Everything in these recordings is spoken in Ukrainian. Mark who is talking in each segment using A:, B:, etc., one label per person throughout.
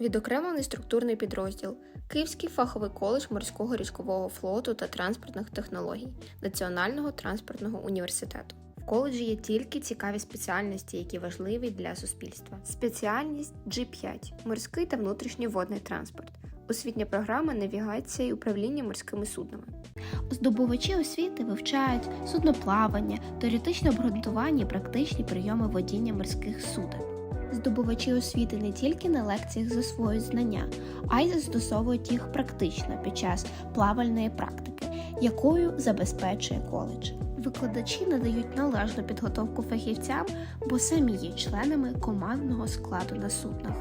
A: Відокремлений структурний підрозділ Київський фаховий коледж морського річкового флоту та транспортних технологій Національного транспортного університету. В коледжі є тільки цікаві спеціальності, які важливі для суспільства. Спеціальність G5 морський та внутрішній водний транспорт, освітня програма навігація і управління морськими суднами.
B: Здобувачі освіти вивчають судноплавання, теоретичне обґрунтування і практичні прийоми водіння морських суден. Здобувачі освіти не тільки на лекціях засвоюють знання, а й застосовують їх практично під час плавальної практики, якою забезпечує коледж. Викладачі надають належну підготовку фахівцям, бо самі є членами командного складу на суднах.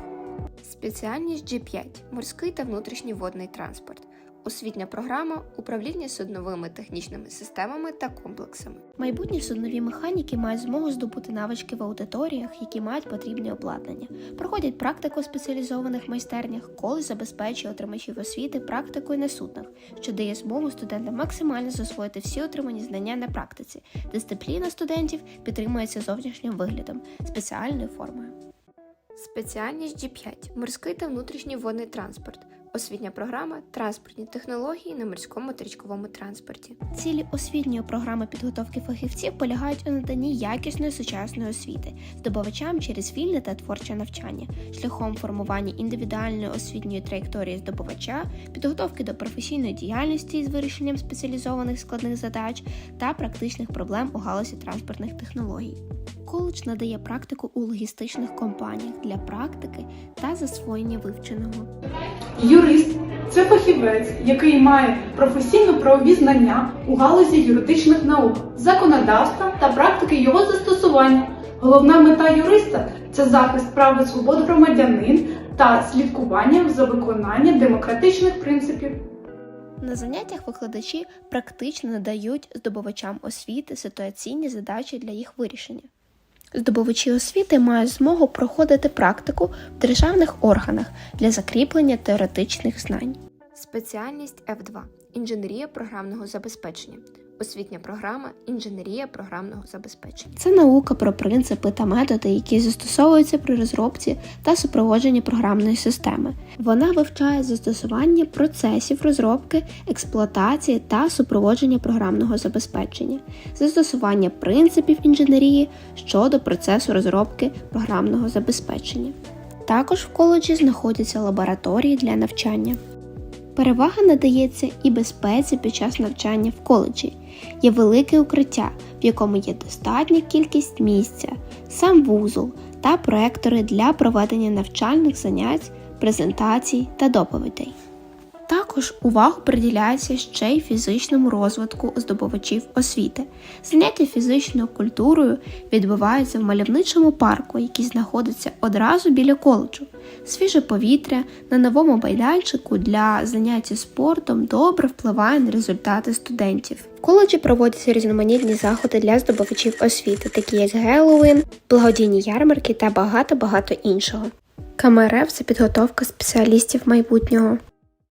A: Спеціальність G5 морський та внутрішній водний транспорт. Освітня програма управління судновими технічними системами та комплексами.
B: Майбутні суднові механіки мають змогу здобути навички в аудиторіях, які мають потрібне обладнання, проходять практику у спеціалізованих майстернях, коледж забезпечує отримачів освіти практикою на суднах, що дає змогу студентам максимально засвоїти всі отримані знання на практиці. Дисципліна студентів підтримується зовнішнім виглядом, спеціальною формою.
A: Спеціальність G5 морський та внутрішній водний транспорт. Освітня програма транспортні технології на морському та річковому транспорті.
B: Цілі освітньої програми підготовки фахівців полягають у наданні якісної сучасної освіти здобувачам через вільне та творче навчання, шляхом формування індивідуальної освітньої траєкторії здобувача, підготовки до професійної діяльності з вирішенням спеціалізованих складних задач та практичних проблем у галузі транспортних технологій. Коледж надає практику у логістичних компаніях для практики та засвоєння вивченого.
C: Юрист це фахівець, який має професійно-правові знання у галузі юридичних наук, законодавства та практики його застосування. Головна мета юриста це захист прав і свобод громадянин та слідкування за виконанням демократичних принципів.
B: На заняттях викладачі практично надають здобувачам освіти ситуаційні задачі для їх вирішення. Здобувачі освіти мають змогу проходити практику в державних органах для закріплення теоретичних знань.
A: Спеціальність F2 інженерія програмного забезпечення. Освітня програма інженерія програмного забезпечення.
B: Це наука про принципи та методи, які застосовуються при розробці та супроводженні програмної системи. Вона вивчає застосування процесів розробки, експлуатації та супроводження програмного забезпечення, застосування принципів інженерії щодо процесу розробки програмного забезпечення. Також в коледжі знаходяться лабораторії для навчання. Перевага надається і безпеці під час навчання в коледжі. Є велике укриття, в якому є достатня кількість місця, сам вузол та проектори для проведення навчальних занять, презентацій та доповідей. Також увагу приділяється ще й фізичному розвитку здобувачів освіти. Заняття фізичною культурою відбуваються в мальовничому парку, який знаходиться одразу біля коледжу. Свіже повітря на новому майданчику для заняття спортом добре впливає на результати студентів. В коледжі проводяться різноманітні заходи для здобувачів освіти, такі як Геловін, благодійні ярмарки та багато багато іншого. КМРФ це підготовка спеціалістів майбутнього.